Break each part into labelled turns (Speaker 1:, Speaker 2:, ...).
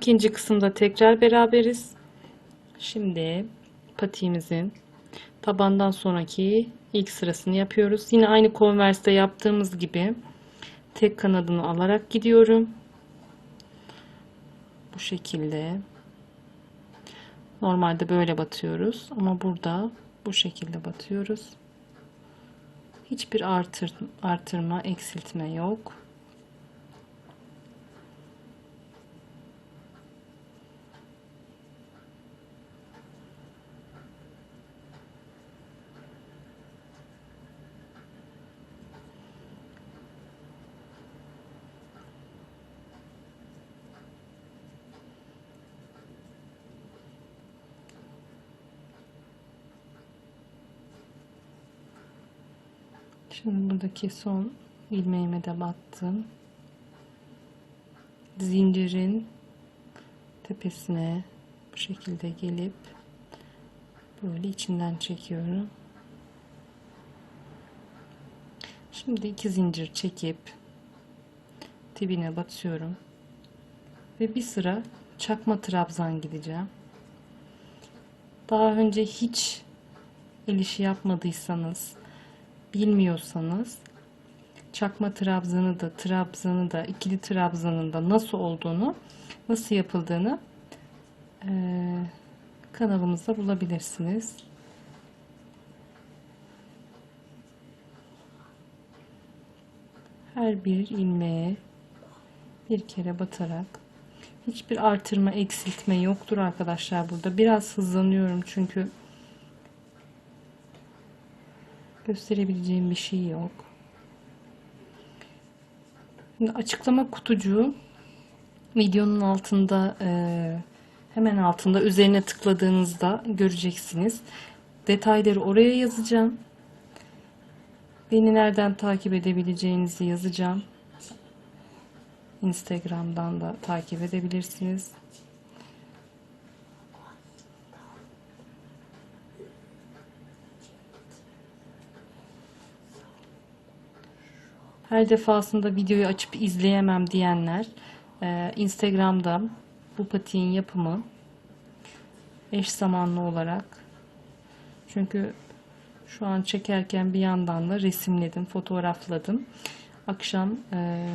Speaker 1: İkinci kısımda tekrar beraberiz. Şimdi patiğimizin tabandan sonraki ilk sırasını yapıyoruz. Yine aynı konverste yaptığımız gibi tek kanadını alarak gidiyorum. Bu şekilde. Normalde böyle batıyoruz ama burada bu şekilde batıyoruz. Hiçbir artır, artırma, eksiltme yok. Şimdi buradaki son ilmeğime de battım. Zincirin tepesine bu şekilde gelip böyle içinden çekiyorum. Şimdi iki zincir çekip dibine batıyorum. Ve bir sıra çakma trabzan gideceğim. Daha önce hiç el işi yapmadıysanız bilmiyorsanız çakma trabzanı da trabzanı da ikili trabzanın da nasıl olduğunu nasıl yapıldığını eee, kanalımızda bulabilirsiniz. Her bir ilmeğe bir kere batarak hiçbir artırma eksiltme yoktur arkadaşlar burada. Biraz hızlanıyorum çünkü gösterebileceğim bir şey yok. Şimdi açıklama kutucuğu videonun altında e, hemen altında üzerine tıkladığınızda göreceksiniz. Detayları oraya yazacağım. Beni nereden takip edebileceğinizi yazacağım. Instagram'dan da takip edebilirsiniz. Her defasında videoyu açıp izleyemem diyenler e, Instagram'da bu patiğin yapımı eş zamanlı olarak çünkü şu an çekerken bir yandan da resimledim, fotoğrafladım. Akşam e,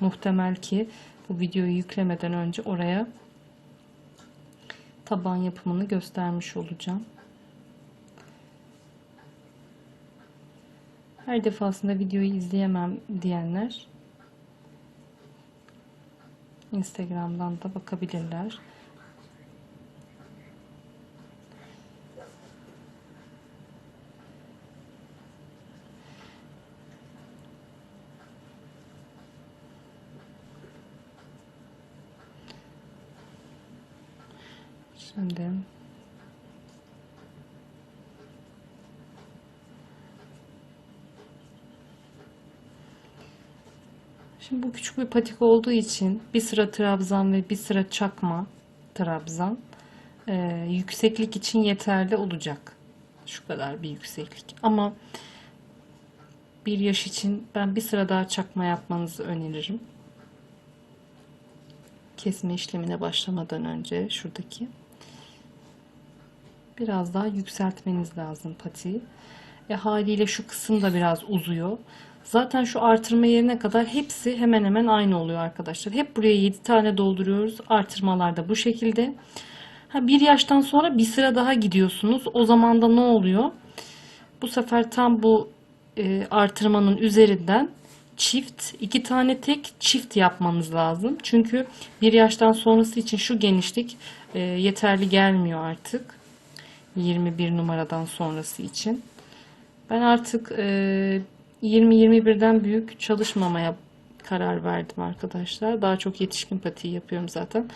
Speaker 1: muhtemel ki bu videoyu yüklemeden önce oraya taban yapımını göstermiş olacağım. Her defasında videoyu izleyemem diyenler Instagram'dan da bakabilirler. Şimdi Şimdi bu küçük bir patik olduğu için bir sıra trabzan ve bir sıra çakma trabzan e, yükseklik için yeterli olacak. Şu kadar bir yükseklik. Ama bir yaş için ben bir sıra daha çakma yapmanızı öneririm. Kesme işlemine başlamadan önce şuradaki biraz daha yükseltmeniz lazım patiği. E, haliyle şu kısım da biraz uzuyor. Zaten şu artırma yerine kadar hepsi hemen hemen aynı oluyor arkadaşlar. Hep buraya 7 tane dolduruyoruz. Artırmalar da bu şekilde. Ha, bir yaştan sonra bir sıra daha gidiyorsunuz. O zaman da ne oluyor? Bu sefer tam bu e, artırmanın üzerinden çift, iki tane tek çift yapmanız lazım. Çünkü bir yaştan sonrası için şu genişlik e, yeterli gelmiyor artık. 21 numaradan sonrası için. Ben artık e, 20-21'den büyük çalışmamaya karar verdim arkadaşlar. Daha çok yetişkin patiği yapıyorum zaten.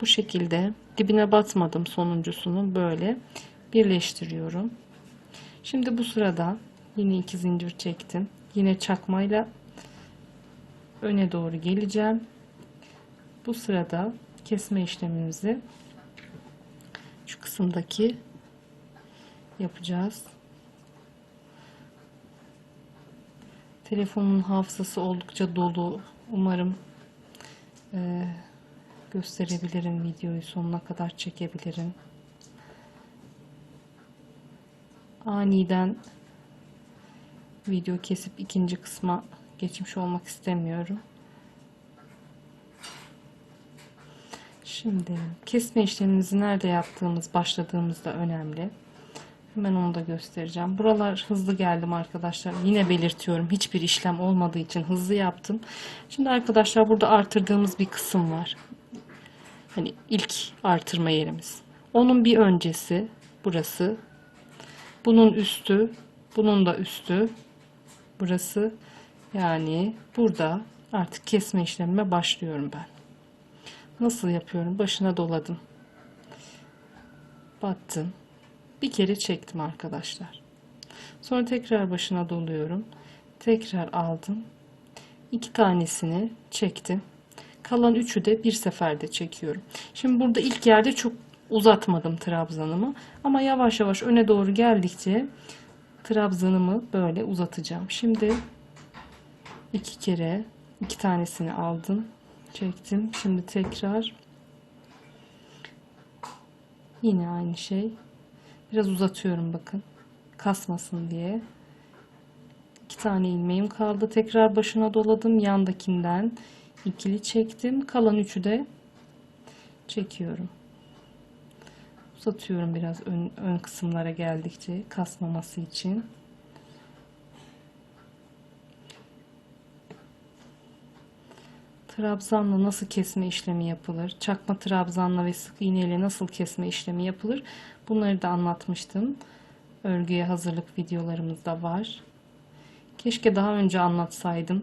Speaker 1: Bu şekilde dibine batmadım sonuncusunu böyle birleştiriyorum. Şimdi bu sırada yine iki zincir çektim. Yine çakmayla öne doğru geleceğim. Bu sırada kesme işlemimizi şu kısımdaki yapacağız. Telefonun hafızası oldukça dolu. Umarım e, gösterebilirim videoyu sonuna kadar çekebilirim. Aniden video kesip ikinci kısma geçmiş olmak istemiyorum. Şimdi kesme işlemimizi nerede yaptığımız başladığımızda önemli. Hemen onu da göstereceğim. Buralar hızlı geldim arkadaşlar. Yine belirtiyorum. Hiçbir işlem olmadığı için hızlı yaptım. Şimdi arkadaşlar burada artırdığımız bir kısım var. Hani ilk artırma yerimiz. Onun bir öncesi burası. Bunun üstü, bunun da üstü. Burası. Yani burada artık kesme işlemime başlıyorum ben. Nasıl yapıyorum? Başına doladım. Battım. Bir kere çektim arkadaşlar. Sonra tekrar başına doluyorum. Tekrar aldım. İki tanesini çektim. Kalan üçü de bir seferde çekiyorum. Şimdi burada ilk yerde çok uzatmadım trabzanımı. Ama yavaş yavaş öne doğru geldikçe trabzanımı böyle uzatacağım. Şimdi iki kere iki tanesini aldım. Çektim. Şimdi tekrar yine aynı şey. Biraz uzatıyorum bakın. Kasmasın diye. İki tane ilmeğim kaldı. Tekrar başına doladım. Yandakinden ikili çektim. Kalan üçü de çekiyorum. Uzatıyorum biraz ön, ön kısımlara geldikçe kasmaması için. Trabzanla nasıl kesme işlemi yapılır? Çakma trabzanla ve sık iğne ile nasıl kesme işlemi yapılır? Bunları da anlatmıştım. Örgüye hazırlık videolarımızda var. Keşke daha önce anlatsaydım.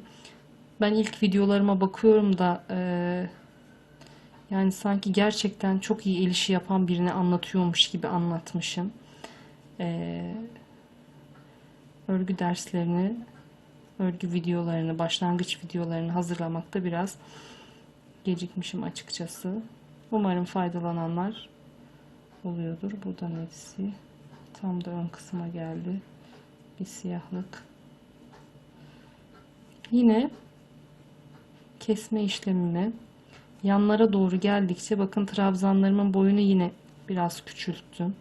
Speaker 1: Ben ilk videolarıma bakıyorum da e, yani sanki gerçekten çok iyi el işi yapan birine anlatıyormuş gibi anlatmışım. E, örgü derslerini örgü videolarını, başlangıç videolarını hazırlamakta biraz gecikmişim açıkçası. Umarım faydalananlar oluyordur. Buradan hepsi tam da ön kısma geldi. Bir siyahlık. Yine kesme işlemimi yanlara doğru geldikçe bakın trabzanlarımın boyunu yine biraz küçülttüm.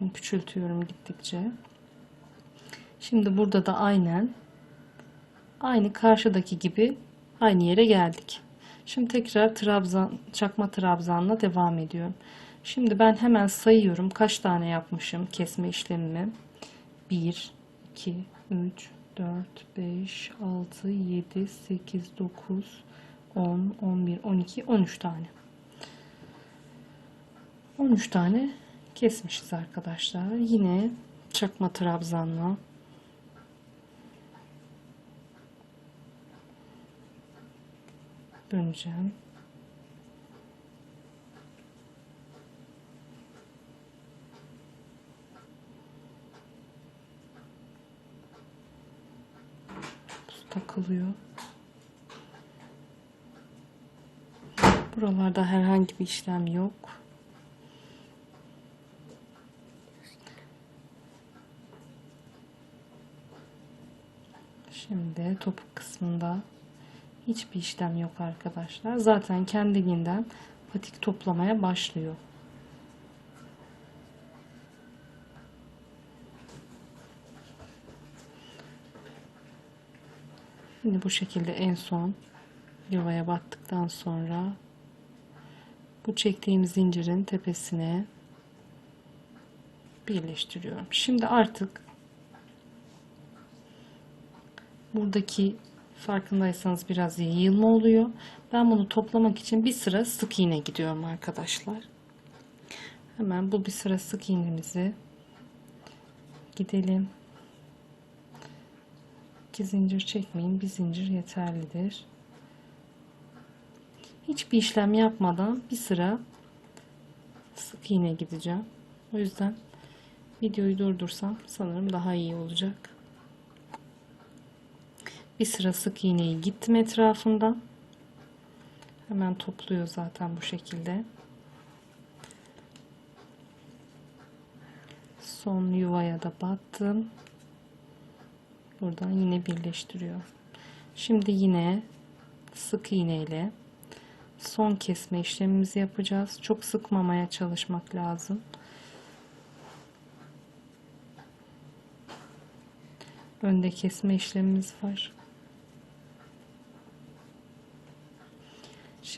Speaker 1: Bakın küçültüyorum gittikçe. Şimdi burada da aynen aynı karşıdaki gibi aynı yere geldik. Şimdi tekrar trabzan, çakma trabzanla devam ediyorum. Şimdi ben hemen sayıyorum kaç tane yapmışım kesme işlemimi. 1, 2, 3, 4, 5, 6, 7, 8, 9, 10, 11, 12, 13 tane. 13 tane kesmişiz arkadaşlar. Yine çakma trabzanla döneceğim. takılıyor. Buralarda herhangi bir işlem yok. Şimdi topuk kısmında hiçbir işlem yok arkadaşlar. Zaten kendiliğinden patik toplamaya başlıyor. Şimdi bu şekilde en son yuvaya battıktan sonra bu çektiğim zincirin tepesine birleştiriyorum. Şimdi artık buradaki farkındaysanız biraz yayılma oluyor. Ben bunu toplamak için bir sıra sık iğne gidiyorum arkadaşlar. Hemen bu bir sıra sık iğnemizi gidelim. İki zincir çekmeyin. Bir zincir yeterlidir. Hiçbir işlem yapmadan bir sıra sık iğne gideceğim. O yüzden videoyu durdursam sanırım daha iyi olacak. Bir sıra sık iğneyi gittim etrafından. Hemen topluyor zaten bu şekilde. Son yuvaya da battım. Buradan yine birleştiriyor. Şimdi yine sık iğne ile son kesme işlemimizi yapacağız. Çok sıkmamaya çalışmak lazım. Önde kesme işlemimiz var.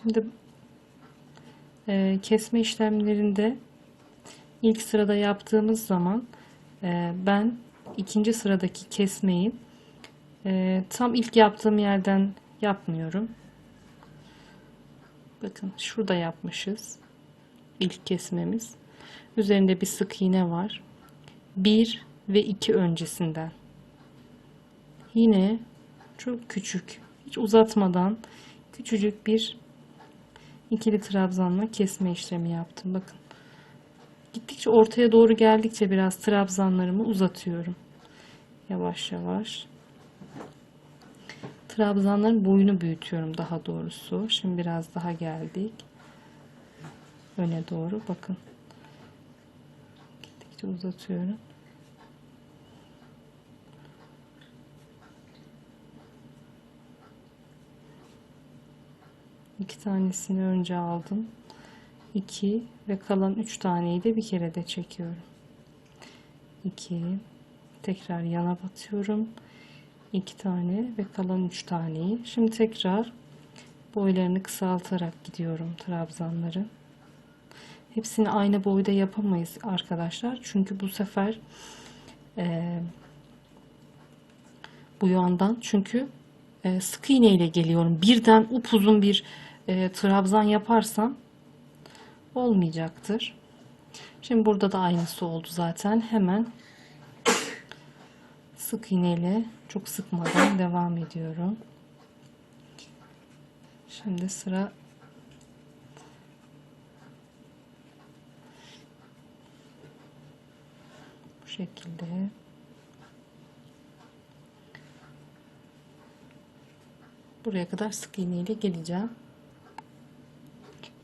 Speaker 1: Şimdi e, kesme işlemlerinde ilk sırada yaptığımız zaman e, ben ikinci sıradaki kesmeyi e, tam ilk yaptığım yerden yapmıyorum. Bakın şurada yapmışız. ilk kesmemiz. Üzerinde bir sık iğne var. 1 ve 2 öncesinden. Yine çok küçük, hiç uzatmadan küçücük bir ikili trabzanla kesme işlemi yaptım. Bakın. Gittikçe ortaya doğru geldikçe biraz trabzanlarımı uzatıyorum. Yavaş yavaş. Trabzanların boyunu büyütüyorum daha doğrusu. Şimdi biraz daha geldik. Öne doğru bakın. Gittikçe uzatıyorum. İki tanesini önce aldım. 2 ve kalan 3 taneyi de bir kere de çekiyorum. 2 tekrar yana batıyorum. 2 tane ve kalan 3 taneyi. Şimdi tekrar boylarını kısaltarak gidiyorum trabzanları. Hepsini aynı boyda yapamayız arkadaşlar. Çünkü bu sefer e, bu yandan çünkü e, sık iğne ile geliyorum. Birden upuzun bir e, trabzan yaparsam olmayacaktır. Şimdi burada da aynısı oldu zaten. Hemen sık iğne ile çok sıkmadan devam ediyorum. Şimdi sıra bu şekilde buraya kadar sık iğne ile geleceğim.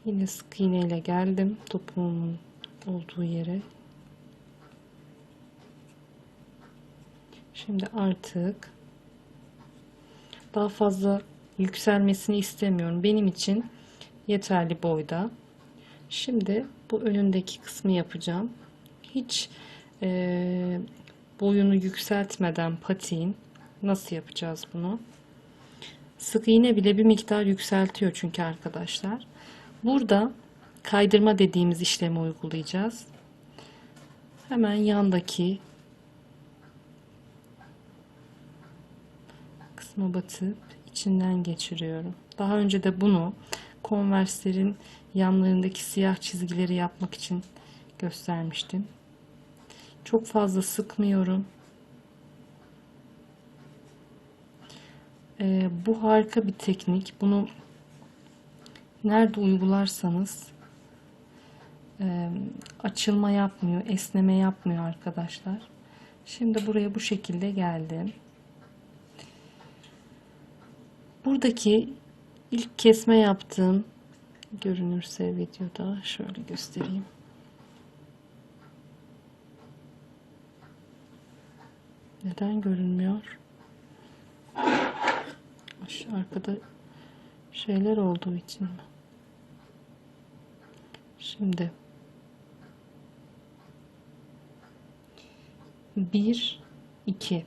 Speaker 1: Yine sık iğne ile geldim topuğumun olduğu yere. Şimdi artık daha fazla yükselmesini istemiyorum. Benim için yeterli boyda. Şimdi bu önündeki kısmı yapacağım. Hiç e, boyunu yükseltmeden patiğin nasıl yapacağız bunu? Sık iğne bile bir miktar yükseltiyor çünkü arkadaşlar. Burada kaydırma dediğimiz işlemi uygulayacağız. Hemen yandaki kısma batıp içinden geçiriyorum. Daha önce de bunu konverslerin yanlarındaki siyah çizgileri yapmak için göstermiştim. Çok fazla sıkmıyorum. Ee, bu harika bir teknik. Bunu nerede uygularsanız e, açılma yapmıyor, esneme yapmıyor arkadaşlar. Şimdi buraya bu şekilde geldim. Buradaki ilk kesme yaptığım görünürse videoda şöyle göstereyim. Neden görünmüyor? Şu arkada şeyler olduğu için mi? Şimdi bir iki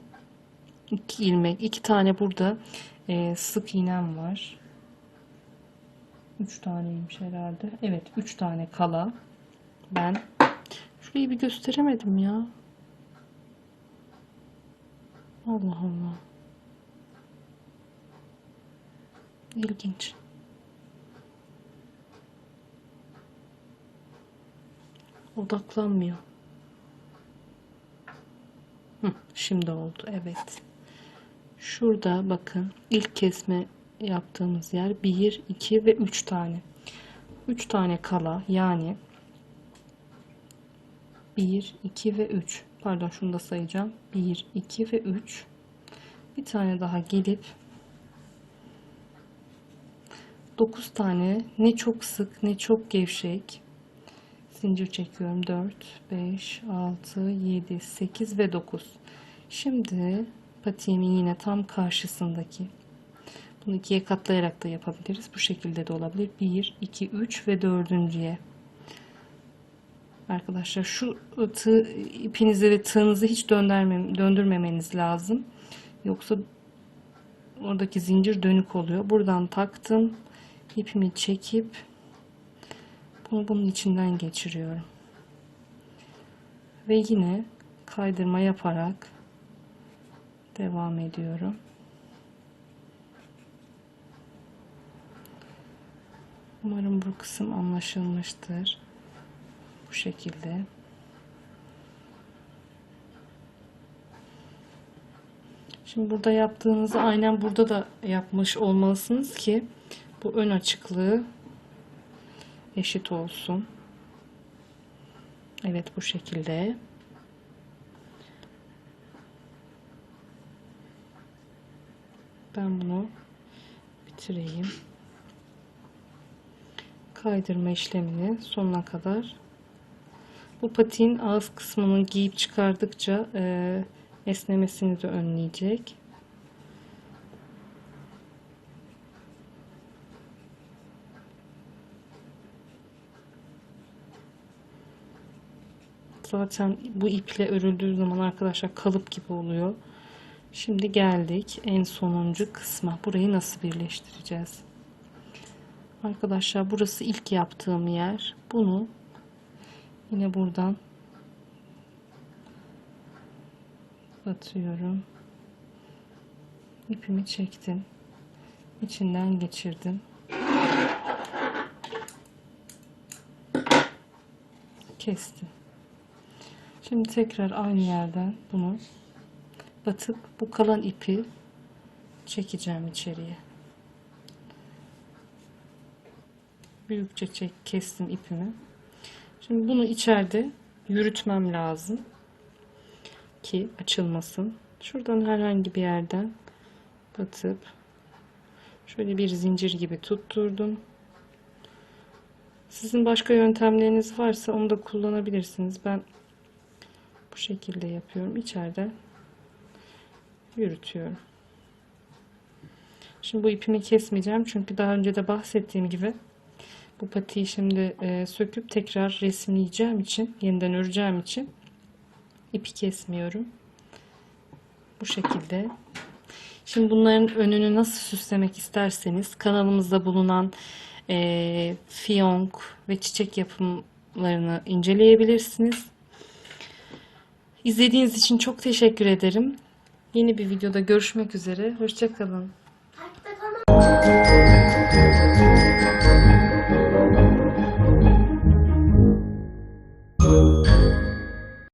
Speaker 1: iki ilmek iki tane burada e, sık iğnem var. Üç taneymiş herhalde. Evet üç tane kala. Ben şurayı bir gösteremedim ya. Allah Allah. İlginç. Odaklanmıyor. Hı, şimdi oldu. Evet. Şurada bakın ilk kesme yaptığımız yer 1, 2 ve 3 tane. 3 tane kala yani 1, 2 ve 3. Pardon şunu da sayacağım. 1, 2 ve 3. Bir tane daha gelip 9 tane ne çok sık ne çok gevşek zincir çekiyorum 4 5 6 7 8 ve 9 şimdi patiğimin yine tam karşısındaki Bunu ikiye katlayarak da yapabiliriz. Bu şekilde de olabilir. 1, 2, 3 ve dördüncüye. Arkadaşlar şu tığ, ipinizi ve tığınızı hiç döndürmem, döndürmemeniz lazım. Yoksa oradaki zincir dönük oluyor. Buradan taktım. İpimi çekip bunu bunun içinden geçiriyorum. Ve yine kaydırma yaparak devam ediyorum. Umarım bu kısım anlaşılmıştır. Bu şekilde. Şimdi burada yaptığınızı aynen burada da yapmış olmalısınız ki bu ön açıklığı eşit olsun. Evet bu şekilde. Ben bunu bitireyim. Kaydırma işlemini sonuna kadar. Bu patiğin ağız kısmını giyip çıkardıkça e, esnemesini de önleyecek. Zaten bu iple örüldüğü zaman arkadaşlar kalıp gibi oluyor. Şimdi geldik en sonuncu kısma. Burayı nasıl birleştireceğiz? Arkadaşlar burası ilk yaptığım yer. Bunu yine buradan batıyorum. İpimi çektim. İçinden geçirdim. Kestim. Şimdi tekrar aynı yerden bunu batıp bu kalan ipi çekeceğim içeriye. Büyükçe çek, kestim ipimi. Şimdi bunu içeride yürütmem lazım ki açılmasın. Şuradan herhangi bir yerden batıp şöyle bir zincir gibi tutturdum. Sizin başka yöntemleriniz varsa onu da kullanabilirsiniz. Ben şekilde yapıyorum. İçeride yürütüyorum. Şimdi bu ipimi kesmeyeceğim. Çünkü daha önce de bahsettiğim gibi bu patiyi şimdi e, söküp tekrar resimleyeceğim için, yeniden öreceğim için ipi kesmiyorum. Bu şekilde. Şimdi bunların önünü nasıl süslemek isterseniz kanalımızda bulunan e, fiyonk ve çiçek yapımlarını inceleyebilirsiniz. İzlediğiniz için çok teşekkür ederim. Yeni bir videoda görüşmek üzere. Hoşçakalın.